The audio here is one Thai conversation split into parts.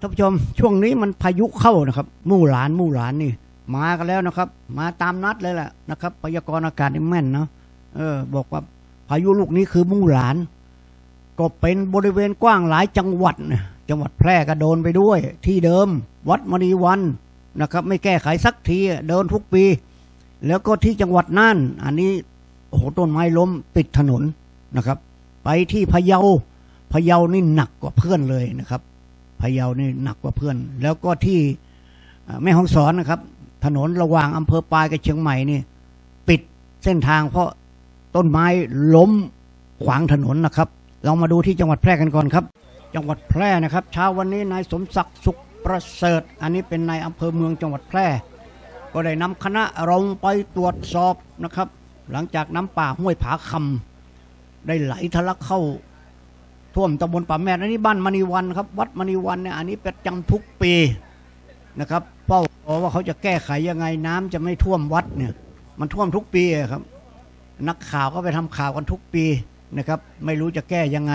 ท่านผู้ชมช่วงนี้มันพายุเข้านะครับ มู่หลานมู่หลานนี่ มากันแล้วนะครับ มาตามนัดเลยแหละนะครับพยากรณ์อากาศนี่แม่นเนาะเออ บอกว่าพายุลูกนี้คือมู่หลาน ก็เป็นบริเวณกว้างหลายจังหวัดจังหวัดแพร่ก็โดนไปด้วย ที่เดิม วัดมณีวันนะครับ ไม่แก้ไขสักทีเดินทุกปี แล้วก็ที่จังหวัดน่าน อันนี้โอ้โหต้นไม้ล้มปิดถนนนะครับ ไปที่พะเยาพะเยานี่หนักกว่าเพื่อนเลยนะครับ พะเยานี่หนักกว่าเพื่อน แล้วก็ที่แม่ฮ่องสอนนะครับ ถนนระหว่างอำเภอปลายกับเชียงใหม่นี่ ปิดเส้นทางเพราะต้นไม้ล้มขวางถนนนะครับ เรามาดูที่จังหวัดแพร่กันก่อนครับ จังหวัดแพร่นะครับ เช้าวันนี้นายสมศักดิ์สุขประเสริฐ อันนี้เป็นนายอำเภอเมืองจังหวัดแพร่ ก็ได้นำคณะลงไปตรวจสอบนะครับ หลังจากน้ำป่าห้วยผาคำได้ไหลทะลักเข้า ท่วมตำบลป่าแม่อันนี้บ้านมณีวันครับ วัดมณีวันเนี่ยอันนี้ประจำทุกปีนะครับเป้าขอว่าเขาจะแก้ไขยังไงน้ำจะไม่ท่วมวัดเนี่ย มันท่วมทุกปีครับ นักข่าวก็ไปทำข่าวกันทุกปีนะครับ ไม่รู้จะแก้ยังไง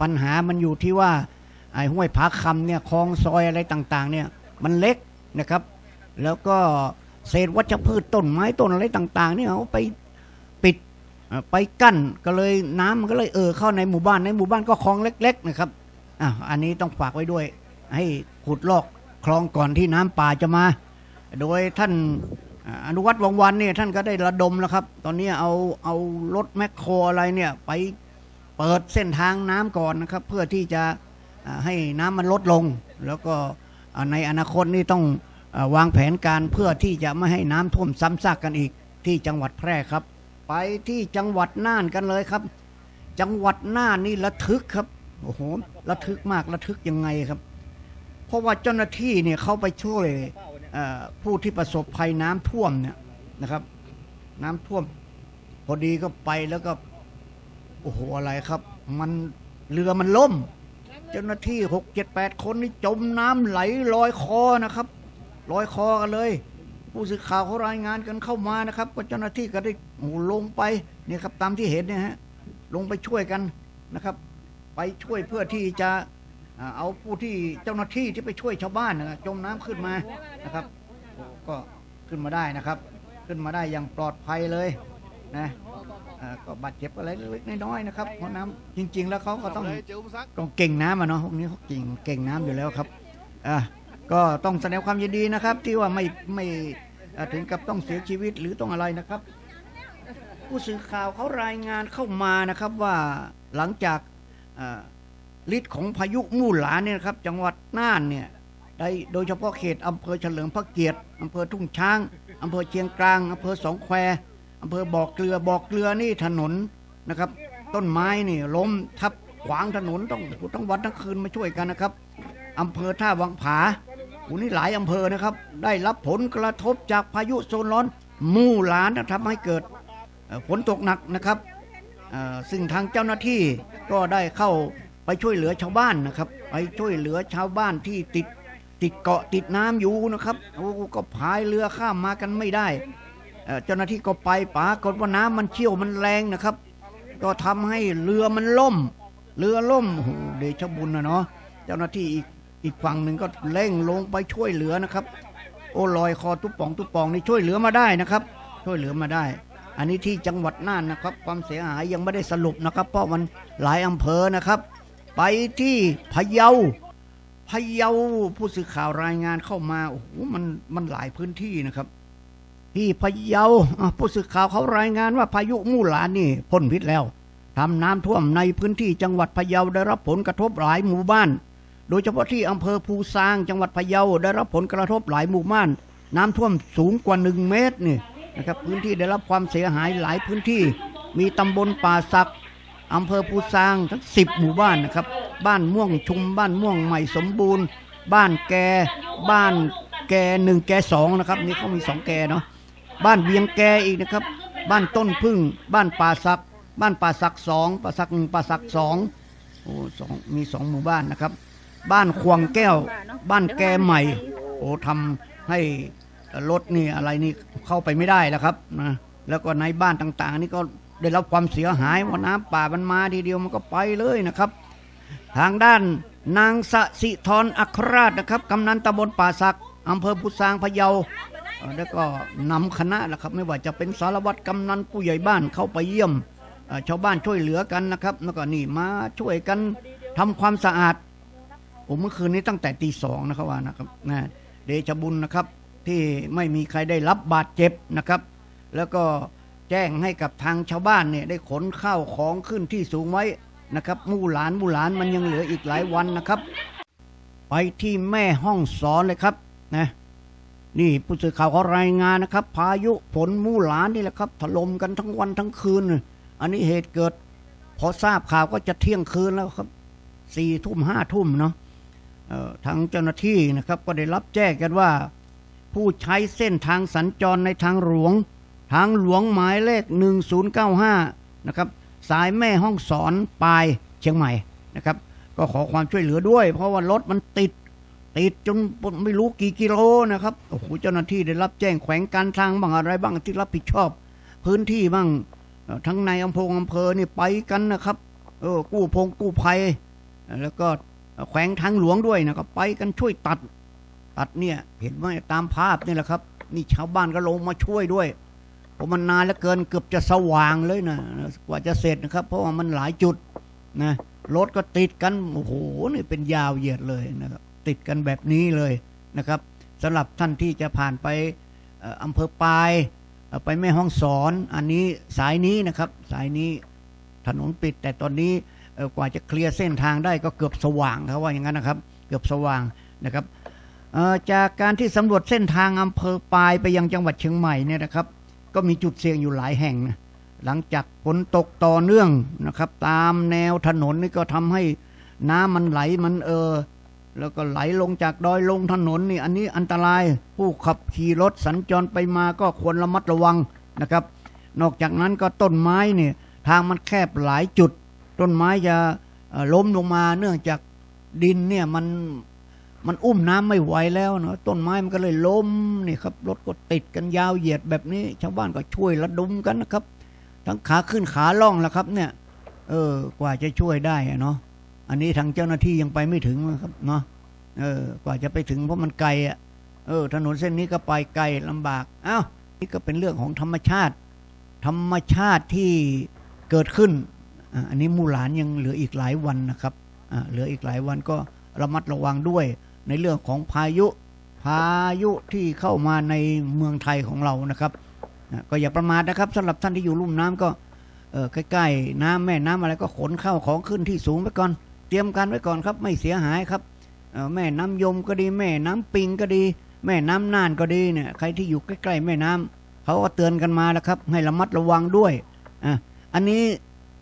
ปัญหามันอยู่ที่ว่าไอ้ห้วยผาคำเนี่ยคลองซอยอะไรต่างๆ เนี่ยมันเล็กนะครับ แล้วก็เศษวัชพืชต้นไม้ต้นอะไรต่าง ๆ เนี่ยเอาไป ไปกั้นก็เลยน้ำมันก็เลยเออเข้าในหมู่บ้านในหมู่บ้านก็คลองเล็ก ๆ นะครับอะอันนี้ต้องฝากไว้ด้วย ให้ขุดลอกคลองก่อนที่น้ำป่าจะมา โดยท่านอนุวัตรวังวันเนี่ยท่านก็ได้ระดมแล้วครับ ตอนนี้เอาเอารถแมคโครอะไรเนี่ยไปเปิดเส้นทางน้ำก่อนนะครับ เพื่อที่จะให้น้ำมันลดลง แล้วก็ในอนาคตนี่ต้องอวางแผนการเพื่อที่จะไม่ให้น้ำท่วมซ้ำซากกันอีกที่จังหวัดแพร่ครับ ไปที่จังหวัดน่านกันเลยครับ จังหวัดน่านนี่ระทึกครับโอ้โหระทึกมากระทึกยังไงครับ เพราะว่าเจ้าหน้าที่เนี่ยเขาไปช่วยผู้ที่ประสบภัยน้ำท่วมเนี่ยนะครับ น้ำท่วม พอดีก็ไปแล้วก็โอ้โหอะไรครับ มันเรือมันล่ม เจ้าหน้าที่หกเจ็ดแปดคนนี่จมน้ำไหลลอยคอนะครับลอยคอกันเลย ผู้สื่อข่าวเขารายงานกันเข้ามานะครับก็เจ้าหน้าที่ก็ได้ลงไปเนี่ยครับตามที่เห็นเนี่ยฮะลงไปช่วยกันนะครับ ไปช่วยเพื่อที่จะเอาผู้ที่เจ้าหน้าที่ที่ไปช่วยชาวบ้านนะจมน้ำขึ้นมานะครับ ก็ขึ้นมาได้นะครับ ขึ้นมาได้อย่างปลอดภัยเลยนะก็บาดเจ็บอะไรเล็กน้อยนะครับเพราะน้ำจริง ๆ แล้วเขาก็ต้องต้องเก่งน้ำอะเนาะพวกนี้เขาเก่งเก่งน้ำอยู่แล้วครับอะก็ต้องแสดงความยินดีนะครับ ที่ว่าไม่ไม่ ถึงกับต้องเสียชีวิตหรือต้องอะไรนะครับ ผู้สื่อข่าวเขารายงานเข้ามานะครับว่าหลังจากฤทธิ์ของพายุมู่หลานเนี่ยนะครับจังหวัดน่านเนี่ยได้โดยเฉพาะเขตอำเภอเฉลิมพระเกียรติอำเภอทุ่งช้างอำเภอเชียงกลางอำเภอสองแควอำเภอบ่อเกลือบ่อเกลือนี่ถนนนะครับ ต้นไม้นี่ล้มทับขวางถนนต้องทั้งวันทั้งคืนมาช่วยกันนะครับอำเภอท่าวังผา โอ้นี่หลายอำเภอนะครับ ได้รับผลกระทบจากพายุโซนร้อนมู่หลานนะทำให้เกิดฝนตกหนักนะครับซึ่งทางเจ้าหน้าที่ก็ได้เข้าไปช่วยเหลือชาวบ้านนะครับ ไปช่วยเหลือชาวบ้านที่ติดติดเกาะติดน้ำอยู่นะครับโอ้ก็พายเรือข้ามมากันไม่ได้เจ้าหน้าที่ก็ไปปรากฏว่าน้ำมันเชี่ยวมันแรงนะครับ ก็ทำให้เรือมันล่ม เรือล่มโอ้เดชบุญนะเนาะเจ้าหน้าที่อีก อีกฝั่งหนึ่งก็เร่งลงไปช่วยเหลือนะครับ โอ้ลอยคอตุ๊บป่องตุ๊บป่องนี่ช่วยเหลือมาได้นะครับ ช่วยเหลือมาได้ อันนี้ที่จังหวัดน่านนะครับ ความเสียหายยังไม่ได้สรุปนะครับ เพราะมันหลายอำเภอนะครับ ไปที่พะเยาพะเยาผู้สื่อข่าวรายงานเข้ามาโอ้โหมันมันหลายพื้นที่นะครับที่พะเยาผู้สื่อข่าวเขารายงานว่าพายุมู่หลานนี่พ่นพิษแล้วทำน้ำท่วมในพื้นที่จังหวัดพะเยาได้รับผลกระทบหลายหมู่บ้าน โดยเฉพาะที่อำเภอภูซางจังหวัดพะเยาได้รับผลกระทบหลายหมู่บ้าน น้ำท่วมสูงกว่าหนึ่งเมตรนี่นะครับพื้นที่ได้รับความเสียหายหลายพื้นที่ มีตำบลป่าสักอำเภอภูซางทั้งสิบหมู่บ้านนะครับ บ้านม่วงชุมบ้านม่วงใหม่สมบูรณ์ บ้านแกบ้านแกหนึ่งแกสองนะครับนี่เขามีสองแกเนาะบ้านเวียงแกอีกนะครับ บ้านต้นพึ่ง บ้านป่าสัก บ้านป่าสักสองป่าสักหนึ่งป่าสักสองโอ้สองมีสองหมู่บ้านนะครับ บ้านควงแก้ว บ้านแกใหม่ โอ้ทำให้รถนี่อะไรนี่เข้าไปไม่ได้แล้วครับนะแล้วก็ในบ้านต่างๆ นี่ก็ได้รับความเสียหายว่าน้ำป่ามันมาทีเดียวมันก็ไปเลยนะครับ ทางด้านนางสสิธรอัครราชนะครับกำนันตำบลป่าสักอำเภอพุทรางพะเยาเอ่อแล้วก็นำคณะนะครับ ไม่ว่าจะเป็นสารวัตรกำนันผู้ใหญ่บ้านเข้าไปเยี่ยมเอ่อชาวบ้านช่วยเหลือกันนะครับ แล้วก็นี่มาช่วยกันทำความสะอาด ผมเมื่อคืนนี้ตั้งแต่ตีสองนะครับว่านะครับนะเดชบุญนะครับที่ไม่มีใครได้รับบาดเจ็บนะครับ แล้วก็แจ้งให้กับทางชาวบ้านเนี่ยได้ขนข้าวของขึ้นที่สูงไว้นะครับมู่หลานมู่หลานมันยังเหลืออีกหลายวันนะครับ ไปที่แม่ห้องสอนเลยครับนะนี่ผู้สื่อข่าวเขารายงานนะครับ พายุฝนมู่หลานนี่แหละครับถล่มกันทั้งวันทั้งคืน อันนี้เหตุเกิด พอทราบข่าวก็จะเที่ยงคืนแล้วครับสี่ทุ่มห้าทุ่มเนาะ ทางเจ้าหน้าที่นะครับก็ได้รับแจ้งกันว่า ผู้ใช้เส้นทางสัญจรในทางหลวง ทางหลวงหมายเลข 1095 นะครับ สายแม่ห้องสอนปลายเชียงใหม่นะครับ ก็ขอความช่วยเหลือด้วย เพราะว่ารถมันติด ติดจนไม่รู้กี่กิโลนะครับโอ้โหเจ้าหน้าที่ได้รับแจ้งแขวงการทางบ้างอะไรบ้างที่รับผิดชอบ พื้นที่บ้างทั้งในอำเภออำเภอนี่ไปกันนะครับเออกู้พงกู้ภัยแล้วก็ แขวงทางหลวงด้วยนะครับ ไปกันช่วยตัด ตัดเนี่ย เห็นไหมตามภาพนี่แหละครับ นี่ชาวบ้านก็ลงมาช่วยด้วยเพราะมันนานเหลือเกินเกือบจะสว่างเลยนะกว่าจะเสร็จนะครับ เพราะว่ามันหลายจุดนะรถก็ติดกันโอ้โหนี่เป็นยาวเหยียดเลยนะครับ ติดกันแบบนี้เลยนะครับสำหรับท่านที่จะผ่านไปอำเภอปายไปแม่ห้องสอน อันนี้สายนี้นะครับ สายนี้ถนนปิดแต่ตอนนี้ กว่าจะเคลียร์เส้นทางได้ก็เกือบสว่างครับว่าอย่างนั้นนะครับ เกือบสว่างนะครับจากการที่สำรวจเส้นทางอำเภอปลายไปยังจังหวัดเชียงใหม่เนี่ยนะครับ ก็มีจุดเสี่ยงอยู่หลายแห่งนะหลังจากฝนตกต่อเนื่องนะครับ ตามแนวถนนนี่ก็ทำให้น้ำมันไหลมันเออแล้วก็ไหลลงจากดอยลงถนนนี่อันนี้อันตรายผู้ขับขี่รถสัญจรไปมาก็ควรระมัดระวังนะครับ นอกจากนั้นก็ต้นไม้เนี่ยทางมันแคบหลายจุด ต้นไม้จะล้มลงมาเนื่องจากดินเนี่ยมันมันอุ้มน้ำไม่ไหวแล้วเนาะต้นไม้มันก็เลยล้มนี่ครับรถก็ติดกันยาวเหยียดแบบนี้ ชาวบ้านก็ช่วยระดมกันนะครับ ทั้งขาขึ้นขาล่องแล้วครับ เนี่ย เออ กว่าจะช่วยได้เนาะอันนี้ทางเจ้าหน้าที่ยังไปไม่ถึงนะครับเนาะเออ กว่าจะไปถึงเพราะมันไกลอะเออ ถนนเส้นนี้ก็ไปไกลลำบากอ้าวนี่ก็เป็นเรื่องของธรรมชาติ ธรรมชาติที่เกิดขึ้น อันนี้มูหลานยังเหลืออีกหลายวันนะครับเหลืออีกหลายวันก็ระมัดระวังด้วยในเรื่องของพายุ พายุที่เข้ามาในเมืองไทยของเรานะครับก็อย่าประมาทนะครับสำหรับท่านที่อยู่ลุ่มน้ำก็ใกล้ๆน้ำแม่น้ำอะไรก็ขนเข้าของขึ้นที่สูงไปก่อน เตรียมการไว้ก่อนครับไม่เสียหายครับแม่น้ำยมก็ดี แม่น้ำปิงก็ดี แม่น้ำน่านก็ดีเนี่ยใครที่อยู่ใกล้ๆแม่น้ำเขาก็เตือนกันมาแล้วครับ ให้ระมัดระวังด้วยอะอันนี้